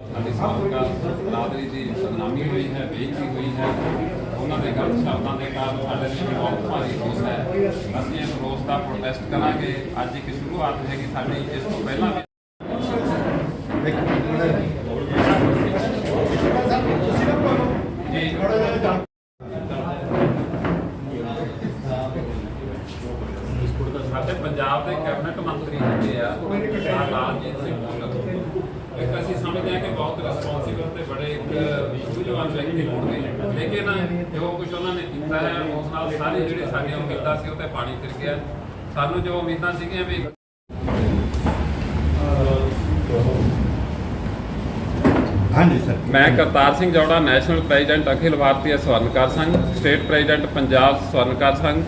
ਸਾਡੀ ਸਾਬਕਾ ਬਰਾਦਰੀ ਦੀ ਬਦਨਾਮੀ ਹੋਈ ਹੈ, ਬੇਇੱਜ਼ਤੀ ਹੋਈ ਹੈ, ਉਹਨਾਂ ਦੇ ਗਲਤ ਸ਼ਬਦਾਂ ਦੇ ਕਾਰਨ ਸਾਡੇ ਲਈ ਬਹੁਤ ਭਾਰੀ ਰੋਸ ਹੈ। ਅਸੀਂ ਇਸ ਰੋਸ ਦਾ ਪ੍ਰੋਟੈਸਟ ਕਰਾਂਗੇ। ਅੱਜ ਇੱਕ ਸ਼ੁਰੂਆਤ ਹੈਗੀ ਸਾਡੀ, ਇਸ ਤੋਂ ਪਹਿਲਾਂ ਵੀ ਜੀ ਸਾਡੇ ਪੰਜਾਬ ਦੇ ਕੈਬਨਿਟ ਮੰਤਰੀ ਹੈਗੇ ਆ ਸਰਦਾਰ ਲਾਲਜੀਤ ਸਿੰਘ ਭੁੱਲਰ ਇੱਕ ਅਸੀਂ ਸਮਝਦੇ ਹਾਂ ਕਿ ਬਹੁਤ ਰਿਸਪੌਂਸਿਬਲ ਤੇ ਬੜੇ ਇੱਕ ਸੂਝਵਾਨ ਵਿਅਕਤੀ ਹੋਣਗੇ ਲੇਕਿਨ ਜੋ ਕੁਝ ਉਹਨਾਂ ਨੇ ਕੀਤਾ ਹੈ ਉਸ ਨਾਲ ਸਾਰੀ ਜਿਹੜੇ ਸਾਡੀਆਂ ਉਮੀਦਾਂ ਸੀ ਉਹ ਤੇ ਪਾਣੀ ਫਿਰ ਗਿਆ। ਸਾਨੂੰ ਜੋ ਉਮੀਦਾਂ ਸੀਗੀਆਂ ਵੀ ਹਾਂਜੀ ਸਰ। ਮੈਂ Kartar Singh Jaura national president Akhil Bharatiya Swarnkar Sangh state president Punjab Swarnkar Sangh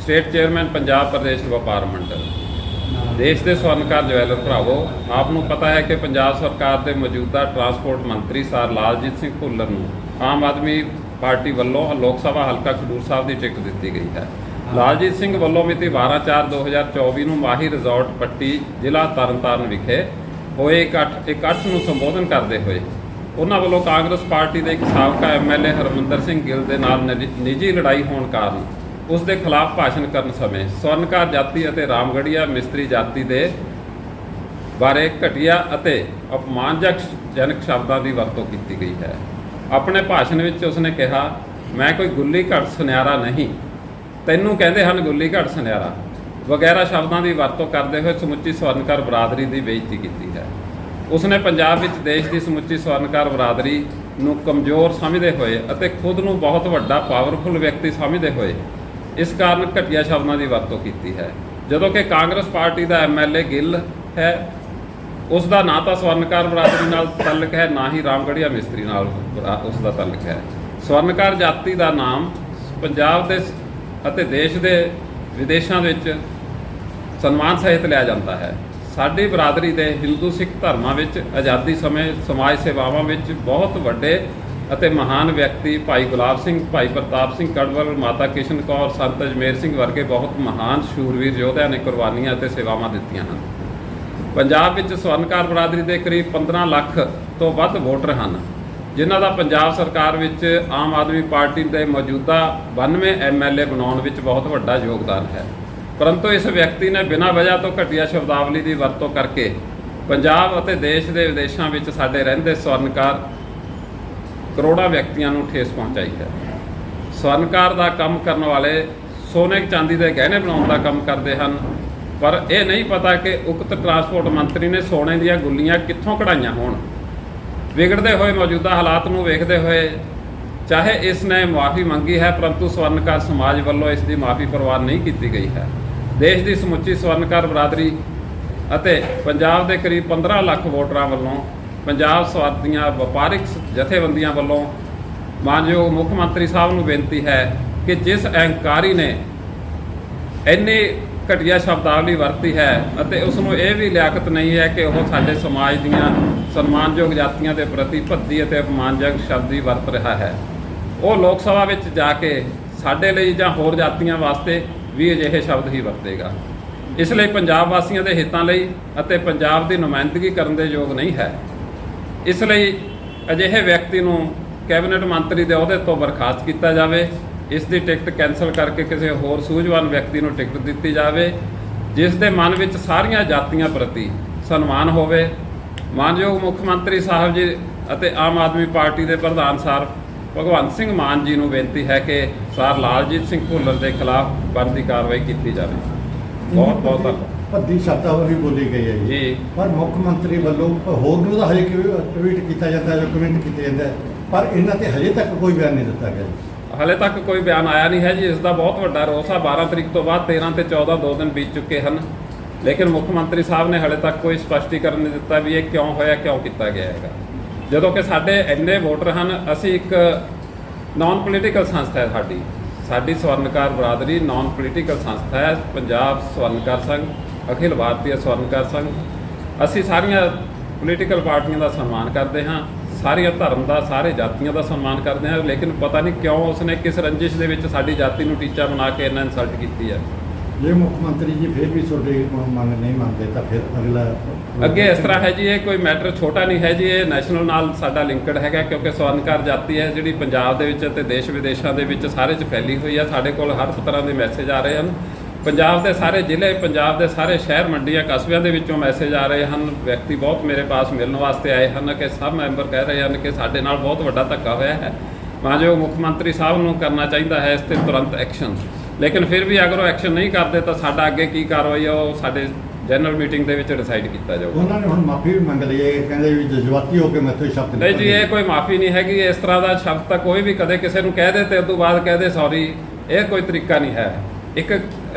state chairman Punjab Pradesh Vyapar Mandal. ਦੇਸ਼ ਦੇ ਸਵਰਨਕਾਰ ਜਵੈਲਰ ਭਰਾਵੋ, ਆਪ ਨੂੰ ਪਤਾ ਹੈ ਕਿ ਪੰਜਾਬ ਸਰਕਾਰ ਦੇ ਮੌਜੂਦਾ ਟਰਾਂਸਪੋਰਟ ਮੰਤਰੀ ਸਰ ਲਾਲਜੀਤ ਸਿੰਘ ਭੁੱਲਰ ਨੂੰ ਆਮ ਆਦਮੀ ਪਾਰਟੀ ਵੱਲੋਂ ਲੋਕ ਸਭਾ ਹਲਕਾ ਖਡੂਰ ਸਾਹਿਬ ਦੀ ਟਿਕਟ ਦਿੱਤੀ ਗਈ ਹੈ। ਲਾਲਜੀਤ ਸਿੰਘ ਵੱਲੋਂ ਮਿਤੀ 12/4/2024 ਨੂੰ ਮਾਹੀ ਰਿਜ਼ੋਰਟ ਪੱਟੀ ਜ਼ਿਲ੍ਹਾ ਤਰਨਤਾਰਨ ਵਿਖੇ ਹੋਏ ਇਕੱਠ ਇਕੱਠ ਨੂੰ ਸੰਬੋਧਨ ਕਰਦੇ ਹੋਏ ਉਹਨਾਂ ਵੱਲੋਂ ਕਾਂਗਰਸ ਪਾਰਟੀ ਦੇ ਇੱਕ ਸਾਬਕਾ ਐਮਐਲਏ ਹਰਮਿੰਦਰ ਸਿੰਘ ਗਿੱਲ ਦੇ ਨਾਲ ਨਿੱਜੀ ਲੜਾਈ ਹੋਣ ਕਾਰਨ ਉਸ ਦੇ ਖਿਲਾਫ ਭਾਸ਼ਣ ਕਰਨ ਸਮੇਂ ਸਵਰਨਕਾਰ ਜਾਤੀ ਅਤੇ ਰਾਮਗੜੀਆ ਮਿਸਤਰੀ ਜਾਤੀ ਦੇ ਬਾਰੇ ਘਟੀਆ ਅਤੇ ਅਪਮਾਨਜਨਕ ਜਨਕ ਸ਼ਬਦਾਂ ਦੀ ਵਰਤੋਂ ਕੀਤੀ ਗਈ ਹੈ। ਆਪਣੇ ਭਾਸ਼ਣ ਵਿੱਚ ਉਸਨੇ ਕਿਹਾ, ਮੈਂ ਕੋਈ ਗੁੱਲੀ ਘੜ ਸੁਨਿਆਰਾ ਨਹੀਂ। ਤੈਨੂੰ ਕਹਿੰਦੇ ਹਨ ਗੁੱਲੀ ਘੜ ਸੁਨਿਆਰਾ। ਵਗੈਰਾ ਸ਼ਬਦਾਂ ਦੀ ਵਰਤੋਂ ਕਰਦੇ ਹੋਏ ਸਮੁੱਚੀ ਸਵਰਨਕਾਰ ਬਰਾਦਰੀ ਦੀ ਬੇਇੱਜ਼ਤੀ ਕੀਤੀ ਹੈ। ਉਸਨੇ ਪੰਜਾਬ ਵਿੱਚ ਦੇਸ਼ ਦੀ ਸਮੁੱਚੀ ਸਵਰਨਕਾਰ ਬਰਾਦਰੀ ਨੂੰ ਕਮਜ਼ੋਰ ਸਮਝਦੇ ਹੋਏ ਅਤੇ ਖੁਦ ਨੂੰ ਬਹੁਤ ਵੱਡਾ, ਪਾਵਰਫੁਲ ਵਿਅਕਤੀ ਸਮਝਦੇ ਹੋਏ ਇਸ ਕਾਰਨ ਘਟੀਆ ਸ਼ਬਦਾਂ ਦੀ ਵਰਤੋਂ ਕੀਤੀ ਹੈ। ਜਦੋਂ ਕਿ ਕਾਂਗਰਸ ਪਾਰਟੀ ਦਾ ਐਮਐਲਏ ਗਿੱਲ ਹੈ, ਉਸ ਦਾ ਨਾ ਤਾਂ ਸਵਰਨਕਾਰ ਬਰਾਦਰੀ ਨਾਲ ਤਾਲੁਕ ਹੈ, ਨਾ ਹੀ ਰਾਮਗੜੀਆ ਮਿਸਤਰੀ ਨਾਲ ਉਸ ਦਾ ਤਾਲੁਕ ਹੈ। ਸਵਰਨਕਾਰ ਜਾਤੀ ਦਾ ਨਾਮ ਪੰਜਾਬ ਦੇ ਅਤੇ ਦੇਸ਼ ਦੇ ਵਿਦੇਸ਼ਾਂ ਵਿੱਚ ਸਨਮਾਨ ਸਹਿਤ ਲਿਆ ਜਾਂਦਾ ਹੈ। ਸਾਡੀ ਬਰਾਦਰੀ ਦੇ ਹਿੰਦੂ ਸਿੱਖ ਧਰਮਾਂ ਵਿੱਚ ਆਜ਼ਾਦੀ ਸਮੇਂ ਸਮਾਜ ਸੇਵਾਵਾਂ ਵਿੱਚ ਬਹੁਤ ਵੱਡੇ ਅਤੇ ਮਹਾਨ ਵਿਅਕਤੀ ਭਾਈ ਗੁਲਾਬ ਸਿੰਘ, ਭਾਈ ਪ੍ਰਤਾਪ ਸਿੰਘ ਕੜਵਲ, ਮਾਤਾ ਕਿਸ਼ਨ ਕੌਰ, ਸੰਤ ਅਜਮੇਰ ਸਿੰਘ ਵਰਗੇ ਬਹੁਤ ਮਹਾਨ ਸ਼ੂਰਵੀਰ ਯੋਧਿਆਂ ਨੇ ਕੁਰਬਾਨੀਆਂ ਅਤੇ ਸੇਵਾਵਾਂ ਦਿੱਤੀਆਂ ਹਨ। ਪੰਜਾਬ ਵਿੱਚ ਸਵਰਨਕਾਰ ਬਰਾਦਰੀ ਦੇ ਕਰੀਬ 15 ਲੱਖ ਤੋਂ ਵੱਧ ਵੋਟਰ ਹਨ, ਜਿਨ੍ਹਾਂ ਦਾ ਪੰਜਾਬ ਸਰਕਾਰ ਵਿੱਚ ਆਮ ਆਦਮੀ ਪਾਰਟੀ ਦੇ ਮੌਜੂਦਾ 92 ਐਮਐਲਏ ਬਣਾਉਣ ਵਿੱਚ ਬਹੁਤ ਵੱਡਾ ਯੋਗਦਾਨ ਹੈ। ਪਰੰਤੂ ਇਸ ਵਿਅਕਤੀ ਨੇ ਬਿਨਾਂ ਵਜ੍ਹਾ ਤੋਂ ਘਟੀਆ ਸ਼ਬਦਾਵਲੀ ਦੀ ਵਰਤੋਂ ਕਰਕੇ ਪੰਜਾਬ ਅਤੇ ਦੇਸ਼ ਦੇ ਵਿਦੇਸ਼ਾਂ ਵਿੱਚ ਸਾਡੇ ਰਹਿੰਦੇ ਸਵਰਨਕਾਰ ਕਰੋੜਾਂ ਵਿਅਕਤੀਆਂ ਨੂੰ ਠੇਸ ਪਹੁੰਚਾਈ ਹੈ। ਸਵਰਨਕਾਰ ਦਾ ਕੰਮ ਕਰਨ ਵਾਲੇ ਸੋਨੇ ਚਾਂਦੀ ਦੇ ਗਹਿਣੇ ਬਣਾਉਣ ਦਾ ਕੰਮ ਕਰਦੇ ਹਨ, ਪਰ ਇਹ ਨਹੀਂ ਪਤਾ ਕਿ ਉਕਤ ਟਰਾਂਸਪੋਰਟ ਮੰਤਰੀ ਨੇ ਸੋਨੇ ਦੀਆਂ ਗੁੱਲੀਆਂ ਕਿੱਥੋਂ ਕਢਾਈਆਂ ਹੋਣ। ਵਿਗੜਦੇ ਹੋਏ ਮੌਜੂਦਾ ਹਾਲਾਤ ਨੂੰ ਵੇਖਦੇ ਹੋਏ ਚਾਹੇ ਇਸ ਨੇ ਮਾਫੀ ਮੰਗੀ ਹੈ, ਪਰੰਤੂ ਸਵਰਨਕਾਰ ਸਮਾਜ ਵੱਲੋਂ ਇਸ ਦੀ ਮਾਫੀ ਪ੍ਰਵਾਨ ਨਹੀਂ ਕੀਤੀ ਗਈ ਹੈ। ਦੇਸ਼ ਦੀ ਸਮੁੱਚੀ ਸਵਰਨਕਾਰ ਬਰਾਦਰੀ ਅਤੇ ਪੰਜਾਬ ਦੇ ਕਰੀਬ 15 ਲੱਖ ਵੋਟਰਾਂ ਵੱਲੋਂ ਪੰਜਾਬ ਸਵਾਦ ਦੀਆਂ ਵਪਾਰਿਕ ਜਥੇਬੰਦੀਆਂ ਵੱਲੋਂ ਮਾਨਯੋਗ ਮੁੱਖ ਮੰਤਰੀ ਸਾਹਿਬ ਨੂੰ ਬੇਨਤੀ ਹੈ ਕਿ ਜਿਸ ਅਹੰਕਾਰੀ ਨੇ ਇੰਨੀ ਘਟੀਆ ਸ਼ਬਦਾਵਲੀ ਵਰਤੀ ਹੈ ਅਤੇ ਉਸ ਨੂੰ ਇਹ ਵੀ ਲਿਆਕਤ ਨਹੀਂ ਹੈ ਕਿ ਉਹ ਸਾਡੇ ਸਮਾਜ ਦੀਆਂ ਸਨਮਾਨਯੋਗ ਜਾਤੀਆਂ ਦੇ ਪ੍ਰਤੀ ਭੱਦੀ ਅਤੇ ਅਪਮਾਨਜਨਕ ਸ਼ਬਦ ਹੀ ਵਰਤ ਰਿਹਾ ਹੈ। ਉਹ ਲੋਕ ਸਭਾ ਵਿੱਚ ਜਾ ਕੇ ਸਾਡੇ ਲਈ ਜਾਂ ਹੋਰ ਜਾਤੀਆਂ ਵਾਸਤੇ ਵੀ ਅਜਿਹੇ ਸ਼ਬਦ ਹੀ ਵਰਤੇਗਾ। ਇਸ ਲਈ ਪੰਜਾਬ ਵਾਸੀਆਂ ਦੇ ਹਿੱਤਾਂ ਲਈ ਅਤੇ ਪੰਜਾਬ ਦੀ ਨੁਮਾਇੰਦਗੀ ਕਰਨ ਦੇ ਯੋਗ ਨਹੀਂ ਹੈ। ਇਸ ਲਈ ਅਜਿਹੇ ਵਿਅਕਤੀ ਨੂੰ ਕੈਬਨਿਟ ਮੰਤਰੀ ਦੇ ਅਹੁਦੇ ਤੋਂ ਬਰਖਾਸਤ ਕੀਤਾ ਜਾਵੇ, ਇਸ ਦੀ ਟਿਕਟ ਕੈਨਸਲ ਕਰਕੇ ਕਿਸੇ ਹੋਰ ਸੂਝਵਾਨ ਵਿਅਕਤੀ ਨੂੰ ਟਿਕਟ ਦਿੱਤੀ ਜਾਵੇ, ਜਿਸ ਦੇ ਮਨ ਵਿੱਚ ਸਾਰੀਆਂ ਜਾਤੀਆਂ ਪ੍ਰਤੀ ਸਨਮਾਨ ਹੋਵੇ। ਮਾਨਯੋਗ ਮੁੱਖ ਮੰਤਰੀ ਸਾਹਿਬ ਜੀ ਅਤੇ ਆਮ ਆਦਮੀ ਪਾਰਟੀ ਦੇ ਪ੍ਰਧਾਨ ਸਰ ਭਗਵੰਤ ਸਿੰਘ ਮਾਨ ਜੀ ਨੂੰ ਬੇਨਤੀ ਹੈ ਕਿ ਸਰ ਲਾਲਜੀਤ ਸਿੰਘ ਭੁੱਲਰ ਦੇ ਖਿਲਾਫ ਬਣਦੀ ਕਾਰਵਾਈ ਕੀਤੀ ਜਾਵੇ। ਬਹੁਤ ਬਹੁਤ ਧੰਨਵਾਦ। ਭੱਦੀ ਸ਼ਬਦਾਵਲੀ ਬੋਲੀ ਗਈ ਹੈ ਜੀ। ਪਰ ਮੁੱਖ ਮੰਤਰੀ ਵੱਲੋਂ ਹੋਰ ਨੂੰ ਤਾਂ ਹਜੇ ਕਿਵੇਂ ਟਵੀਟ ਕੀਤਾ ਜਾਂਦਾ ਹੈ ਕਮੈਂਟ ਕੀਤੇ ਜਾਂਦੇ ਹੈ, ਪਰ ਇਹਨਾਂ ਤੇ ਹਜੇ ਤੱਕ ਕੋਈ ਬਿਆਨ ਨਹੀਂ ਦਿੱਤਾ ਗਿਆ ਹਾਲੇ ਤੱਕ ਕੋਈ ਬਿਆਨ ਆਇਆ ਨਹੀਂ ਹੈ ਜੀ ਇਸ ਦਾ ਬਹੁਤ ਵੱਡਾ ਰੋਸ ਆ। 12 ਤਰੀਕ ਤੋਂ ਬਾਅਦ 13 ਤੇ 14 ਦੋ ਦਿਨ ਬੀਤ ਚੁੱਕੇ ਹਨ। ਲੇਕਿਨ ਮੁੱਖ ਮੰਤਰੀ ਸਾਹਿਬ ਨੇ ਹਾਲੇ ਤੱਕ ਕੋਈ ਸਪਸ਼ਟੀਕਰਨ ਨਹੀਂ ਦਿੱਤਾ ਵੀ ਇਹ ਕਿਉਂ ਹੋਇਆ ਕਿਉਂ ਕੀਤਾ ਗਿਆ ਹੈਗਾ। ਜਦੋਂ ਕਿ ਸਾਡੇ ਇੰਨੇ ਵੋਟਰ ਹਨ ਅਸੀਂ ਇੱਕ ਨਾਨ ਪੋਲੀਟੀਕਲ ਸੰਸਥਾ ਹੈ ਸਾਡੀ। ਸਾਡੀ ਸਵਰਨਕਾਰ ਬਰਾਦਰੀ ਨਾਨ ਪੋਲੀਟੀਕਲ ਸੰਸਥਾ ਹੈ ਪੰਜਾਬ ਸਵਰਨਕਾਰ ਸੰਘ। ਅਖਿਲ ਭਾਰਤੀ ਸਵਰਨਕਾਰ ਸੰਘ ਅਸੀਂ ਸਾਰੀਆਂ ਪੋਲੀਟੀਕਲ ਪਾਰਟੀਆਂ ਦਾ ਸਨਮਾਨ ਕਰਦੇ ਹਾਂ ਸਾਰੀਆਂ ਧਰਮ ਦਾ ਸਾਰੇ ਜਾਤੀਆਂ ਦਾ ਸਨਮਾਨ ਕਰਦੇ ਹਾਂ ਲੇਕਿਨ ਪਤਾ ਨਹੀਂ ਕਿਉਂ ਉਸਨੇ ਕਿਸ ਰੰਜਿਸ਼ ਦੇ ਵਿੱਚ ਸਾਡੀ ਜਾਤੀ ਨੂੰ ਟੀਚਾ ਬਣਾ ਕੇ ਇਹਨਾਂ ਇਨਸਲਟ ਕੀਤੀ ਹੈ। ਜੇ ਮੁੱਖ ਮੰਤਰੀ ਜੀ ਫਿਰ ਵੀ ਤੁਹਾਡੇ ਮੰਗ ਨਹੀਂ ਮੰਨਦੇ ਤਾਂ ਫਿਰ ਅਗਲਾ ਅੱਗੇ ਇਸ ਤਰ੍ਹਾਂ ਹੈ ਜੀ ਇਹ ਕੋਈ ਮੈਟਰ ਛੋਟਾ ਨਹੀਂ ਹੈ ਜੀ ਇਹ ਨੈਸ਼ਨਲ ਨਾਲ ਸਾਡਾ ਲਿੰਕਡ ਹੈਗਾ ਕਿਉਂਕਿ ਸਵਰਨਕਾਰ ਜਾਤੀ ਹੈ ਜਿਹੜੀ ਪੰਜਾਬ ਦੇ ਵਿੱਚ ਤੇ ਦੇਸ਼ ਵਿਦੇਸ਼ਾਂ ਦੇ ਵਿੱਚ ਸਾਰੇ 'ਚ ਫੈਲੀ ਹੋਈ ਹੈ ਸਾਡੇ ਕੋਲ ਹਰ ਤਰ੍ਹਾਂ ਦੇ ਮੈਸੇਜ ਆ ਰਹੇ ਹਨ। ਪੰਜਾਬ ਦੇ ਸਾਰੇ ਜ਼ਿਲ੍ਹੇ ਪੰਜਾਬ ਦੇ ਸਾਰੇ ਸ਼ਹਿਰ ਮੰਡੀਆਂ ਕਸਬਿਆਂ ਦੇ ਵਿੱਚੋਂ ਮੈਸੇਜ ਆ ਰਹੇ ਹਨ। ਵਿਅਕਤੀ ਬਹੁਤ ਮੇਰੇ ਪਾਸ ਮਿਲਣ ਵਾਸਤੇ ਆਏ ਹਨ ਕਿ ਸਭ ਮੈਂਬਰ ਕਹਿ ਰਹੇ ਹਨ ਕਿ ਸਾਡੇ ਨਾਲ ਬਹੁਤ ਵੱਡਾ ਧੱਕਾ ਹੋਇਆ ਹੈ। ਮਾਨਯੋਗ ਮੁੱਖ ਮੰਤਰੀ ਸਾਹਿਬ ਨੂੰ ਕਰਨਾ ਚਾਹੀਦਾ ਹੈ ਇਸ ਤੇ ਤੁਰੰਤ ਐਕਸ਼ਨ ਲੇਕਿਨ ਫਿਰ ਵੀ ਅਗਰ ਉਹ ਐਕਸ਼ਨ ਨਹੀਂ ਕਰਦੇ ਤਾਂ ਸਾਡਾ ਅੱਗੇ ਕੀ ਕਾਰਵਾਈ ਹੈ ਉਹ ਸਾਡੇ ਜਨਰਲ ਮੀਟਿੰਗ ਦੇ ਵਿੱਚ ਡਿਸਾਈਡ ਕੀਤਾ ਜਾਊਗਾ। ਉਹਨਾਂ ਨੇ ਹੁਣ ਮਾਫੀ ਵੀ ਮੰਗ ਲਈ ਹੈ। ਕਹਿੰਦੇ ਵੀ ਜਜ਼ਬਾਤੀ ਹੋ ਕੇ ਮੈਥੋਂ ਸ਼ਬਦ ਨਹੀਂ ਜੀ ਇਹ ਕੋਈ ਮਾਫੀ ਨਹੀਂ ਹੈਗੀ। ਇਸ ਤਰ੍ਹਾਂ ਦਾ ਸ਼ਬਦ ਤਾਂ ਕੋਈ ਵੀ ਕਦੇ ਕਿਸੇ ਨੂੰ ਕਹਿ ਦੇ ਤੇ ਉਸ ਤੋਂ ਬਾਅਦ ਕਹਿ ਦੇ ਸੌਰੀ ਇਹ ਕੋਈ ਤਰੀਕਾ ਨਹੀਂ ਹੈ। ਇੱਕ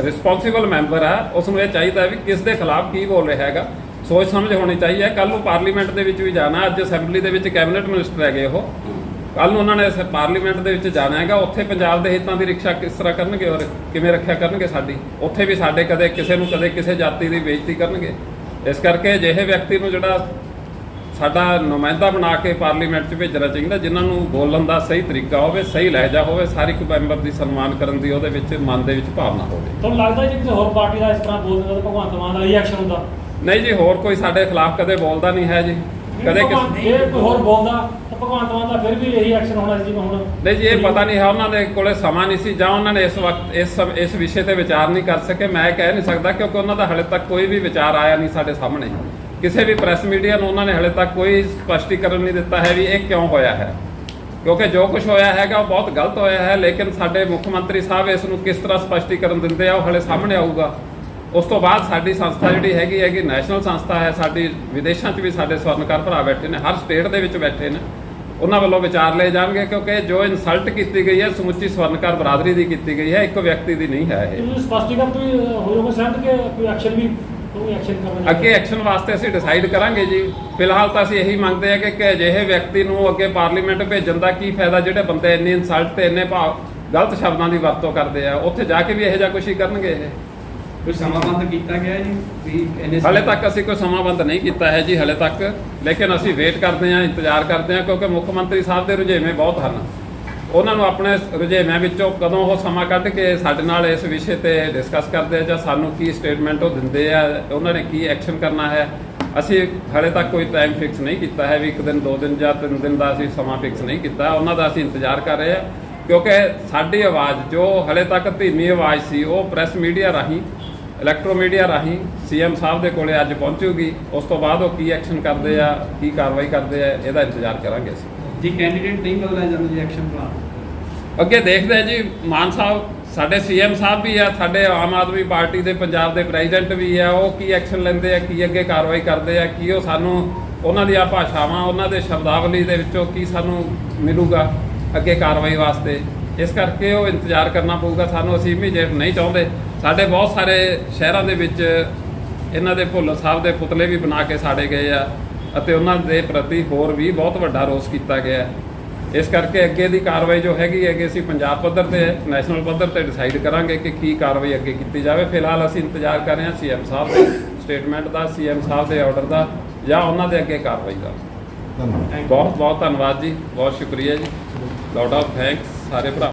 ਰਿਸਪੌਂਸਿਬਲ ਮੈਂਬਰ ਆ ਉਸ ਨੂੰ ਇਹ ਚਾਹੀਦਾ ਵੀ ਕਿਸ ਦੇ ਖਿਲਾਫ ਕੀ ਬੋਲ ਰਿਹਾ ਹੈਗਾ। ਸੋਚ ਸਮਝ ਹੋਣੀ ਚਾਹੀਦੀ ਹੈ। ਕੱਲ ਨੂੰ ਪਾਰਲੀਮੈਂਟ ਦੇ ਵਿੱਚ ਵੀ ਜਾਣਾ, ਅੱਜ ਅਸੈਂਬਲੀ ਦੇ ਵਿੱਚ ਕੈਬਨਿਟ ਮਿਨਿਸਟਰ ਹੈਗੇ ਉਹ। ਕੱਲ ਨੂੰ ਉਹਨਾਂ ਨੇ ਪਾਰਲੀਮੈਂਟ ਦੇ ਵਿੱਚ ਜਾਣਾ ਹੈਗਾ। ਉੱਥੇ ਪੰਜਾਬ ਦੇ ਹਿੱਤਾਂ ਦੀ ਰਿਕਸ਼ਾ ਕਿਸ ਤਰ੍ਹਾਂ ਕਰਨਗੇ ਔਰ ਕਿਵੇਂ ਰੱਖਿਆ ਕਰਨਗੇ ਸਾਡੀ? ਉੱਥੇ ਵੀ ਸਾਡੇ ਕਦੇ ਕਿਸੇ ਨੂੰ ਕਦੇ ਕਿਸੇ ਜਾਤੀ ਦੀ ਬੇਇੱਜ਼ਤੀ ਕਰਨਗੇ। ਇਸ ਕਰਕੇ ਅਜਿਹੇ ਵਿਅਕਤੀ ਨੂੰ ਜਿਹੜਾ ਸਾਡਾ ਨੁਮਾਇੰਦਾ ਬਣਾ ਕੇ ਪਾਰਲੀਮੈਂਟ 'ਚ ਭੇਜਣਾ ਚਾਹੀਦਾ ਜਿਨ੍ਹਾਂ ਨੂੰ ਬੋਲਣ ਦਾ ਸਹੀ ਤਰੀਕਾ ਹੋਵੇ ਸਹੀ ਲਹਿਜਾ ਹੋਵੇ ਸਾਰੀ ਇੱਕ ਮੈਂਬਰ ਦੀ ਸਨਮਾਨ ਕਰਨ ਦੀ ਉਹਦੇ ਵਿੱਚ ਮਨ ਦੇ ਵਿੱਚ ਭਾਵਨਾ ਹੋਵੇ। ਤੁਹਾਨੂੰ ਲੱਗਦਾ ਜੀ ਕਿਸੇ ਹੋਰ ਪਾਰਟੀ ਦਾ ਇਸ ਤਰ੍ਹਾਂ ਬੋਲ ਦਿੰਦਾ ਤਾਂ ਭਗਵੰਤ ਮਾਨ ਦਾ ਰਿਐਕਸ਼ਨ ਹੁੰਦਾ? ਨਹੀਂ ਜੀ ਹੋਰ ਕੋਈ ਸਾਡੇ ਖਿਲਾਫ ਕਦੇ ਬੋਲਦਾ ਨਹੀਂ ਹੈ ਜੀ। ਕਦੇ ਕਿਸੇ ਜੇ ਕੋਈ ਹੋਰ ਬੋਲਦਾ ਤਾਂ ਭਗਵੰਤ ਮਾਨ ਦਾ ਫਿਰ ਵੀ ਇਹੀ ਐਕਸ਼ਨ ਹੋਣਾ ਸੀ ਜਿਵੇਂ ਹੁਣ ਨਹੀਂ ਜੀ ਇਹ ਪਤਾ ਨਹੀਂ ਹੈ ਉਹਨਾਂ ਦੇ ਕੋਲੇ ਸਮਾਂ ਨਹੀਂ ਸੀ ਜਾਂ ਉਹਨਾਂ ਨੇ ਇਸ ਵਕਤ ਇਸ ਇਸ ਵਿਸ਼ੇ ਤੇ ਵਿਚਾਰ ਨਹੀਂ ਕਰ ਸਕੇ। ਮੈਂ ਕਹਿ ਨਹੀਂ ਸਕਦਾ ਕਿਉਂਕਿ ਉਹਨਾਂ ਦਾ ਹਲੇ ਤੱਕ ਕੋਈ ਵੀ ਵਿਚਾਰ ਆਇਆ ਨਹੀਂ ਸਾਡੇ ਸਾਹਮਣੇ। ਕਿਸੇ ਵੀ ਪ੍ਰੈਸ ਮੀਡੀਆ ਨੂੰ ਉਹਨਾਂ ਨੇ ਹਲੇ ਤੱਕ ਕੋਈ ਸਪਸ਼ਟੀਕਰਨ ਨਹੀਂ ਦਿੱਤਾ ਹੈ ਵੀ ਇਹ ਕਿਉਂ ਹੋਇਆ ਹੈ। ਕਿਉਂਕਿ ਜੋ ਕੁਝ ਹੋਇਆ ਹੈਗਾ ਉਹ ਬਹੁਤ ਗਲਤ ਹੋਇਆ ਹੈ, ਲੇਕਿਨ ਸਾਡੇ ਮੁੱਖ ਮੰਤਰੀ ਸਾਹਿਬ ਇਸ ਨੂੰ ਕਿਸ ਤਰ੍ਹਾਂ ਸਪਸ਼ਟੀਕਰਨ ਦਿੰਦੇ ਆ ਉਹ ਹਲੇ ਸਾਹਮਣੇ ਆਊਗਾ। ਉਸ ਤੋਂ ਬਾਅਦ ਸਾਡੀ ਸੰਸਥਾ ਜਿਹੜੀ ਹੈਗੀ ਹੈਗੀ ਨੈਸ਼ਨਲ ਸੰਸਥਾ ਹੈ, ਸਾਡੀ ਵਿਦੇਸ਼ਾਂ 'ਚ ਵੀ ਸਾਡੇ ਸਵਰਨਕਾਰ ਭਰਾ ਬੈਠੇ ਨੇ, ਹਰ ਸਟੇਟ ਦੇ ਵਿੱਚ ਬੈਠੇ ਨੇ। ਉਹਨਾਂ ਵੱਲੋਂ ਵਿਚਾਰ ਲਏ ਜਾਣਗੇ ਕਿਉਂਕਿ ਜੋ ਇਨਸਲਟ ਕੀਤੀ ਗਈ ਹੈ, ਸਮੁੱਚੀ ਸਵਰਨਕਾਰ ਬਰਾਦਰੀ ਦੀ ਕੀਤੀ ਗਈ ਹੈ, ਇੱਕ ਵਿਅਕਤੀ ਦੀ ਨਹੀਂ ਹੈ ਇਹ। ਤੁਸੀਂ ਸਪਸ਼ਟੀਕਰਨ ਤੁਸੀਂ ਹੋਇਓਗੇ ਸਹਿਮਤ ਕਿ ਕੋਈ ਐਕਸ਼ਨ ਵੀ ਅੱਗੇ ਐਕਸ਼ਨ ਵਾਸਤੇ ਅਸੀਂ ਡਿਸਾਈਡ ਕਰਾਂਗੇ ਜੀ। ਫਿਲਹਾਲ ਤਾਂ ਅਸੀਂ ਇਹੀ ਮੰਗਦੇ ਹਾਂ ਕਿ ਕਿ ਅਜਿਹੇ ਵਿਅਕਤੀ ਨੂੰ ਅੱਗੇ ਪਾਰਲੀਮੈਂਟ ਭੇਜਣ ਦਾ ਕੀ ਫਾਇਦਾ ਜਿਹੜੇ ਬੰਦੇ ਇੰਨੀ ਇਨਸਲਟ ਤੇ ਇੰਨੇ ਭਾਵ ਗਲਤ ਸ਼ਬਦਾਂ ਦੀ ਵਰਤੋਂ ਕਰਦੇ ਆ ਉੱਥੇ ਜਾ ਕੇ ਵੀ ਇਹੋ ਜਿਹਾ ਕੁਛ ਹੀ ਕਰਨਗੇ ਇਹ। ਕੋਈ ਸਮਾਬੰਧ ਕੀਤਾ ਗਿਆ ਜੀ? ਵੀ ਇੰਨੇ ਹਲੇ ਤੱਕ ਅਸੀਂ ਕੋਈ ਸਮਾਬੰਦ ਨਹੀਂ ਕੀਤਾ ਹੈ ਜੀ ਹਲੇ ਤੱਕ। ਲੇਕਿਨ ਅਸੀਂ ਵੇਟ ਕਰਦੇ ਹਾਂ ਇੰਤਜ਼ਾਰ ਕਰਦੇ ਹਾਂ ਕਿਉਂਕਿ ਮੁੱਖ ਮੰਤਰੀ ਸਾਹਿਬ ਦੇ ਰੁਝੇਵੇਂ ਬਹੁਤ ਹਨ। ਉਹਨਾਂ ਨੂੰ ਆਪਣੇ ਰੁਝੇਵਿਆਂ ਵਿੱਚੋਂ ਕਦੋਂ ਉਹ ਸਮਾਂ ਕੱਢ ਕੇ ਸਾਡੇ ਨਾਲ ਇਸ ਵਿਸ਼ੇ ਤੇ ਡਿਸਕਸ ਕਰਦੇ ਆ ਜਾਂ ਸਾਨੂੰ ਕੀ ਸਟੇਟਮੈਂਟ ਉਹ ਦਿੰਦੇ ਆ, ਉਹਨਾਂ ਨੇ ਕੀ ਐਕਸ਼ਨ ਕਰਨਾ ਹੈ, ਅਸੀਂ ਹਲੇ ਤੱਕ ਕੋਈ ਟਾਈਮ ਫਿਕਸ ਨਹੀਂ ਕੀਤਾ ਹੈ ਵੀ ਇੱਕ ਦਿਨ, ਦੋ ਦਿਨ ਜਾਂ ਤਿੰਨ ਦਿਨ ਦਾ ਅਸੀਂ ਸਮਾਂ ਫਿਕਸ ਨਹੀਂ ਕੀਤਾ, ਉਹਨਾਂ ਦਾ ਅਸੀਂ ਇੰਤਜ਼ਾਰ ਕਰ ਰਹੇ ਹਾਂ ਕਿਉਂਕਿ ਸਾਡੀ ਆਵਾਜ਼ ਜੋ ਹਲੇ ਤੱਕ ਧੀਮੀ ਆਵਾਜ਼ ਸੀ, ਉਹ ਪ੍ਰੈਸ ਮੀਡੀਆ ਰਾਹੀਂ ਇਲੈਕਟ੍ਰੋ ਮੀਡੀਆ ਰਾਹੀਂ ਸੀਐਮ ਸਾਹਿਬ ਦੇ ਕੋਲੇ ਅੱਜ ਪਹੁੰਚੂਗੀ, ਉਸ ਤੋਂ ਬਾਅਦ ਉਹ ਕੀ ਐਕਸ਼ਨ ਕਰਦੇ ਆ, ਕੀ ਕਾਰਵਾਈ ਕਰਦੇ ਆ, ਇਹਦਾ ਇੰਤਜ਼ਾਰ ਕਰਾਂਗੇ ਅਸੀਂ। ਜੇ ਕੈਂਡੀਡੇਟ ਨਹੀਂ ਬਦਲਿਆ ਜਾਂਦਾ ਜੀ ਐਕਸ਼ਨ ਪਲਾਨ ਅੱਗੇ ਦੇਖਦੇ ਜੀ, ਮਾਨ ਸਾਹਿਬ, ਸਾਡੇ ਸੀਐਮ ਸਾਹਿਬ ਵੀ ਆ, ਸਾਡੇ ਆਮ ਆਦਮੀ ਪਾਰਟੀ ਦੇ ਪੰਜਾਬ ਦੇ ਪ੍ਰੈਜ਼ੀਡੈਂਟ ਵੀ ਆ, ਉਹ ਕੀ ਐਕਸ਼ਨ ਲੈਂਦੇ ਆ, ਕੀ ਅੱਗੇ ਕਾਰਵਾਈ ਕਰਦੇ ਆ, ਕੀ ਉਹ ਸਾਨੂੰ ਉਹਨਾਂ ਦੀਆਂ ਭਾਸ਼ਾਵਾਂ, ਉਹਨਾਂ ਦੇ ਸ਼ਬਦਾਵਲੀ ਦੇ ਵਿੱਚੋਂ ਕੀ ਸਾਨੂੰ ਮਿਲੂਗਾ ਅੱਗੇ ਕਾਰਵਾਈ ਵਾਸਤੇ। ਇਸ ਕਰਕੇ ਉਹ ਇੰਤਜ਼ਾਰ ਕਰਨਾ ਪਊਗਾ, ਸਾਨੂੰ ਅਸੀਂ ਇਮੀਡੀਏਟ ਨਹੀਂ ਚਾਹੁੰਦੇ। ਸਾਡੇ ਬਹੁਤ ਸਾਰੇ ਸ਼ਹਿਰਾਂ ਦੇ ਵਿੱਚ ਇਹਨਾਂ ਦੇ ਭੁੱਲਰ ਸਾਹਿਬ ਦੇ ਪੁਤਲੇ ਵੀ ਬਣਾ ਕੇ ਸਾੜੇ ਗਏ ਆ। ਅਤੇ ਉਹਨਾਂ ਦੇ ਪ੍ਰਤੀ ਹੋਰ ਵੀ ਬਹੁਤ ਵੱਡਾ ਰੋਸ ਕੀਤਾ ਗਿਆ ਹੈ। ਇਸ ਕਰਕੇ ਅੱਗੇ ਦੀ ਕਾਰਵਾਈ ਜੋ ਹੈਗੀ ਹੈਗੀ ਅਸੀਂ ਪੰਜਾਬ ਪੱਧਰ ਤੇ ਨੈਸ਼ਨਲ ਪੱਧਰ ਤੇ ਡਿਸਾਈਡ ਕਰਾਂਗੇ ਕਿ ਕੀ ਕਾਰਵਾਈ ਅੱਗੇ ਕੀਤੀ ਜਾਵੇ। ਫਿਲਹਾਲ ਅਸੀਂ ਇੰਤਜ਼ਾਰ ਕਰ ਰਹੇ ਹਾਂ ਸੀਐਮ ਸਾਹਿਬ ਦੇ ਸਟੇਟਮੈਂਟ ਦਾ ਸੀਐਮ ਸਾਹਿਬ ਦੇ ਆਰਡਰ ਦਾ ਜਾਂ ਉਹਨਾਂ ਦੇ ਅੱਗੇ ਕਾਰਵਾਈ ਦਾ। ਧੰਨਵਾਦ। ਬਹੁਤ ਬਹੁਤ ਧੰਨਵਾਦ ਜੀ ਬਹੁਤ ਸ਼ੁਕਰੀਆ ਜੀ। ਲੋਟ ਆਫ ਥੈਂਕਸ ਸਾਰੇ ਭਰਾ।